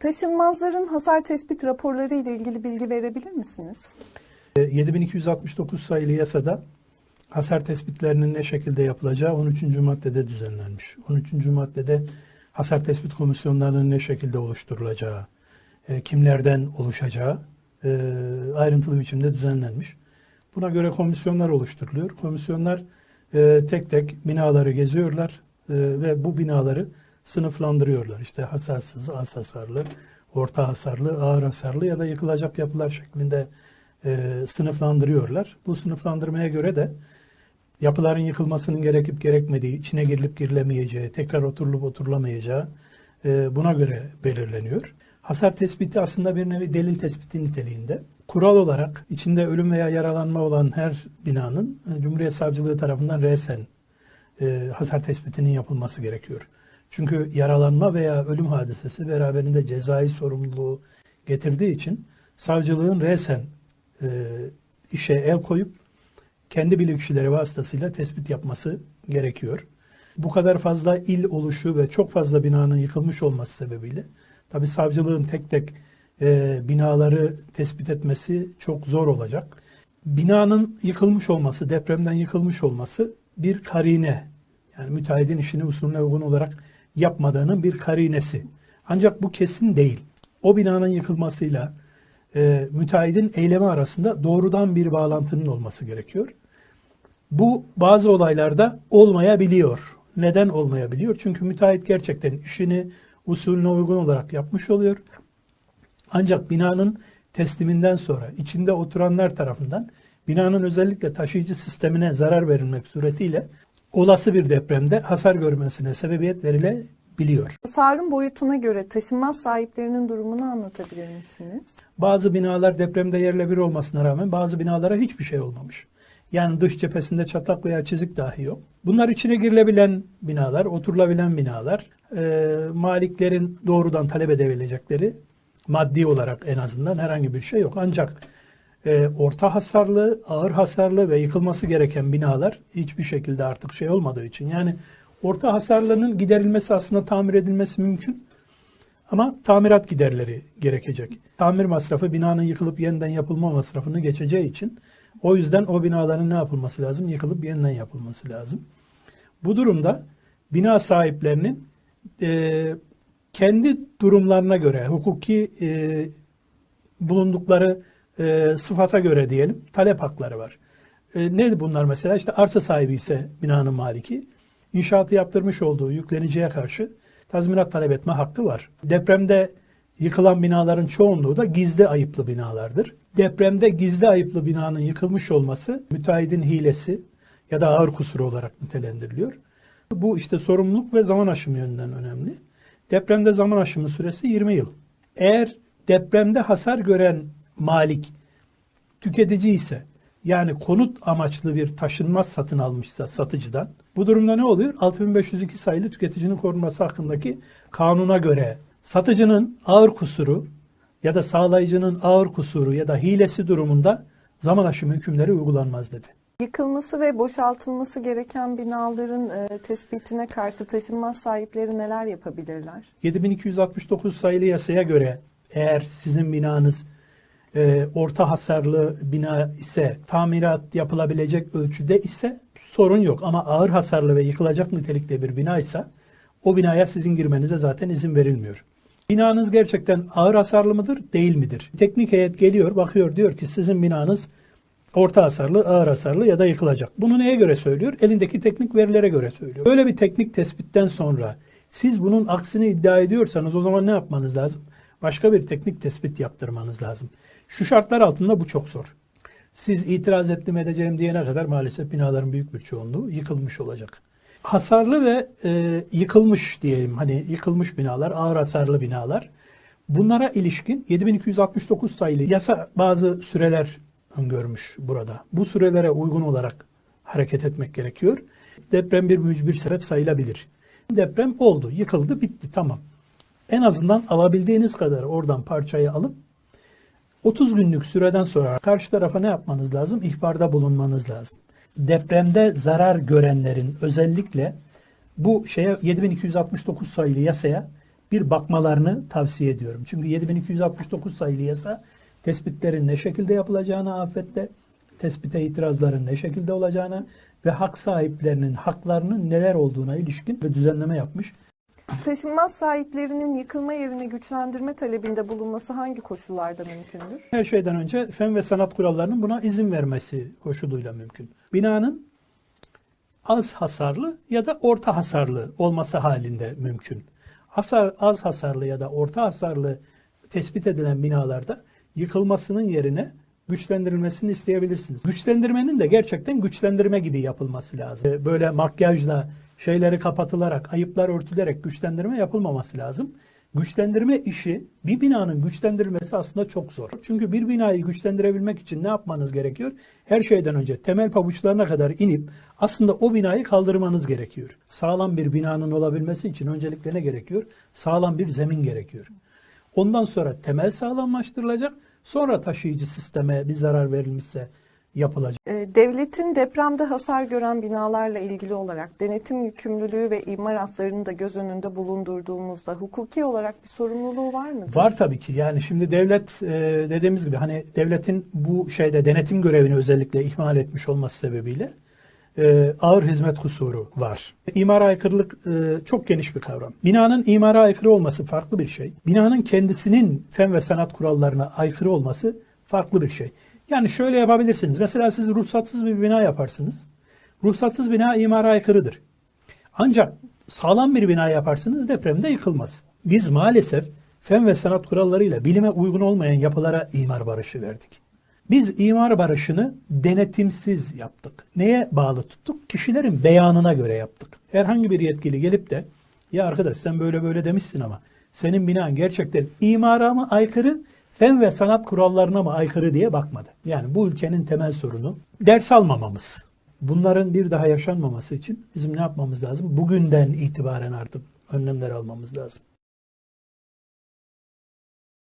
Taşınmazların hasar tespit raporları ile ilgili bilgi verebilir misiniz? 7269 sayılı yasada hasar tespitlerinin ne şekilde yapılacağı 13. maddede düzenlenmiş. 13. maddede hasar tespit komisyonlarının ne şekilde oluşturulacağı, e, kimlerden oluşacağı e, ayrıntılı biçimde düzenlenmiş. Buna göre komisyonlar oluşturuluyor. Komisyonlar e, tek tek binaları geziyorlar e, ve bu binaları sınıflandırıyorlar. İşte hasarsız, az hasarlı, orta hasarlı, ağır hasarlı ya da yıkılacak yapılar şeklinde e, sınıflandırıyorlar. Bu sınıflandırmaya göre de yapıların yıkılmasının gerekip gerekmediği, içine girilip girilemeyeceği, tekrar oturulup oturulamayacağı e, buna göre belirleniyor. Hasar tespiti aslında bir nevi delil tespiti niteliğinde. Kural olarak içinde ölüm veya yaralanma olan her binanın e, Cumhuriyet Savcılığı tarafından resen e, hasar tespitinin yapılması gerekiyor. Çünkü yaralanma veya ölüm hadisesi beraberinde cezai sorumluluğu getirdiği için savcılığın resen e, işe el koyup kendi bilirkişileri vasıtasıyla tespit yapması gerekiyor. Bu kadar fazla il oluşu ve çok fazla binanın yıkılmış olması sebebiyle tabi savcılığın tek tek e, binaları tespit etmesi çok zor olacak. Binanın yıkılmış olması, depremden yıkılmış olması bir karine. Yani müteahhidin işini usulüne uygun olarak yapmadığının bir karinesi. Ancak bu kesin değil. O binanın yıkılmasıyla e, müteahhidin eylemi arasında doğrudan bir bağlantının olması gerekiyor. Bu bazı olaylarda olmayabiliyor. Neden olmayabiliyor? Çünkü müteahhit gerçekten işini usulüne uygun olarak yapmış oluyor. Ancak binanın tesliminden sonra içinde oturanlar tarafından binanın özellikle taşıyıcı sistemine zarar verilmek suretiyle olası bir depremde hasar görmesine sebebiyet verilebiliyor. Hasarın boyutuna göre taşınmaz sahiplerinin durumunu anlatabilir misiniz? Bazı binalar depremde yerle bir olmasına rağmen bazı binalara hiçbir şey olmamış. Yani dış cephesinde çatlak veya çizik dahi yok. Bunlar içine girilebilen binalar, oturulabilen binalar, e, maliklerin doğrudan talep edebilecekleri maddi olarak en azından herhangi bir şey yok. Ancak e, orta hasarlı, ağır hasarlı ve yıkılması gereken binalar hiçbir şekilde artık şey olmadığı için. Yani orta hasarlının giderilmesi aslında tamir edilmesi mümkün. Ama tamirat giderleri gerekecek. Tamir masrafı binanın yıkılıp yeniden yapılma masrafını geçeceği için o yüzden o binaların ne yapılması lazım? Yıkılıp yeniden yapılması lazım. Bu durumda bina sahiplerinin e, kendi durumlarına göre, hukuki e, bulundukları e, sıfata göre diyelim talep hakları var. E, ne bunlar mesela? İşte arsa sahibi ise binanın maliki inşaatı yaptırmış olduğu yükleniciye karşı tazminat talep etme hakkı var. Depremde yıkılan binaların çoğunluğu da gizli ayıplı binalardır. Depremde gizli ayıplı binanın yıkılmış olması müteahhidin hilesi ya da ağır kusuru olarak nitelendiriliyor. Bu işte sorumluluk ve zaman aşımı yönünden önemli. Depremde zaman aşımı süresi 20 yıl. Eğer depremde hasar gören malik tüketici ise yani konut amaçlı bir taşınmaz satın almışsa satıcıdan bu durumda ne oluyor? 6502 sayılı tüketicinin korunması hakkındaki kanuna göre satıcının ağır kusuru ya da sağlayıcının ağır kusuru ya da hilesi durumunda zaman aşımı hükümleri uygulanmaz dedi. Yıkılması ve boşaltılması gereken binaların e, tespitine karşı taşınmaz sahipleri neler yapabilirler? 7269 sayılı yasaya göre eğer sizin binanız e, orta hasarlı bina ise tamirat yapılabilecek ölçüde ise sorun yok. Ama ağır hasarlı ve yıkılacak nitelikte bir bina ise o binaya sizin girmenize zaten izin verilmiyor. Binanız gerçekten ağır hasarlı mıdır, değil midir? Teknik heyet geliyor, bakıyor diyor ki sizin binanız orta hasarlı, ağır hasarlı ya da yıkılacak. Bunu neye göre söylüyor? Elindeki teknik verilere göre söylüyor. Böyle bir teknik tespitten sonra siz bunun aksini iddia ediyorsanız o zaman ne yapmanız lazım? Başka bir teknik tespit yaptırmanız lazım. Şu şartlar altında bu çok zor. Siz itiraz ettim edeceğim diyene kadar maalesef binaların büyük bir çoğunluğu yıkılmış olacak. Hasarlı ve e, yıkılmış diyelim hani yıkılmış binalar, ağır hasarlı binalar. Bunlara ilişkin 7269 sayılı yasa bazı süreler öngörmüş burada. Bu sürelere uygun olarak hareket etmek gerekiyor. Deprem bir mücbir sebep sayılabilir. Deprem oldu, yıkıldı, bitti, tamam. En azından alabildiğiniz kadar oradan parçayı alıp 30 günlük süreden sonra karşı tarafa ne yapmanız lazım? İhbarda bulunmanız lazım. Depremde zarar görenlerin özellikle bu şeye 7269 sayılı yasaya bir bakmalarını tavsiye ediyorum. Çünkü 7269 sayılı yasa tespitlerin ne şekilde yapılacağını afette, tespite itirazların ne şekilde olacağına ve hak sahiplerinin haklarının neler olduğuna ilişkin bir düzenleme yapmış. Taşınmaz sahiplerinin yıkılma yerini güçlendirme talebinde bulunması hangi koşullarda mümkündür? Her şeyden önce fen ve sanat kurallarının buna izin vermesi koşuluyla mümkün. Binanın az hasarlı ya da orta hasarlı olması halinde mümkün. Hasar az hasarlı ya da orta hasarlı tespit edilen binalarda yıkılmasının yerine güçlendirilmesini isteyebilirsiniz. Güçlendirmenin de gerçekten güçlendirme gibi yapılması lazım. Böyle makyajla şeyleri kapatılarak, ayıplar örtülerek güçlendirme yapılmaması lazım. Güçlendirme işi bir binanın güçlendirilmesi aslında çok zor. Çünkü bir binayı güçlendirebilmek için ne yapmanız gerekiyor? Her şeyden önce temel pabuçlarına kadar inip aslında o binayı kaldırmanız gerekiyor. Sağlam bir binanın olabilmesi için öncelikle ne gerekiyor? Sağlam bir zemin gerekiyor. Ondan sonra temel sağlamlaştırılacak. Sonra taşıyıcı sisteme bir zarar verilmişse yapılacak. Ee, Devletin depremde hasar gören binalarla ilgili olarak denetim yükümlülüğü ve imar haflarını da göz önünde bulundurduğumuzda hukuki olarak bir sorumluluğu var mıdır? Var tabii ki. Yani şimdi devlet e, dediğimiz gibi hani devletin bu şeyde denetim görevini özellikle ihmal etmiş olması sebebiyle e, ağır hizmet kusuru var. İmara aykırılık e, çok geniş bir kavram. Binanın imara aykırı olması farklı bir şey. Binanın kendisinin fen ve sanat kurallarına aykırı olması farklı bir şey. Yani şöyle yapabilirsiniz. Mesela siz ruhsatsız bir bina yaparsınız. Ruhsatsız bina imara aykırıdır. Ancak sağlam bir bina yaparsınız depremde yıkılmaz. Biz maalesef fen ve sanat kurallarıyla bilime uygun olmayan yapılara imar barışı verdik. Biz imar barışını denetimsiz yaptık. Neye bağlı tuttuk? Kişilerin beyanına göre yaptık. Herhangi bir yetkili gelip de ya arkadaş sen böyle böyle demişsin ama senin binan gerçekten imara mı aykırı, fen ve sanat kurallarına mı aykırı diye bakmadı. Yani bu ülkenin temel sorunu ders almamamız. Bunların bir daha yaşanmaması için bizim ne yapmamız lazım? Bugünden itibaren artık önlemler almamız lazım.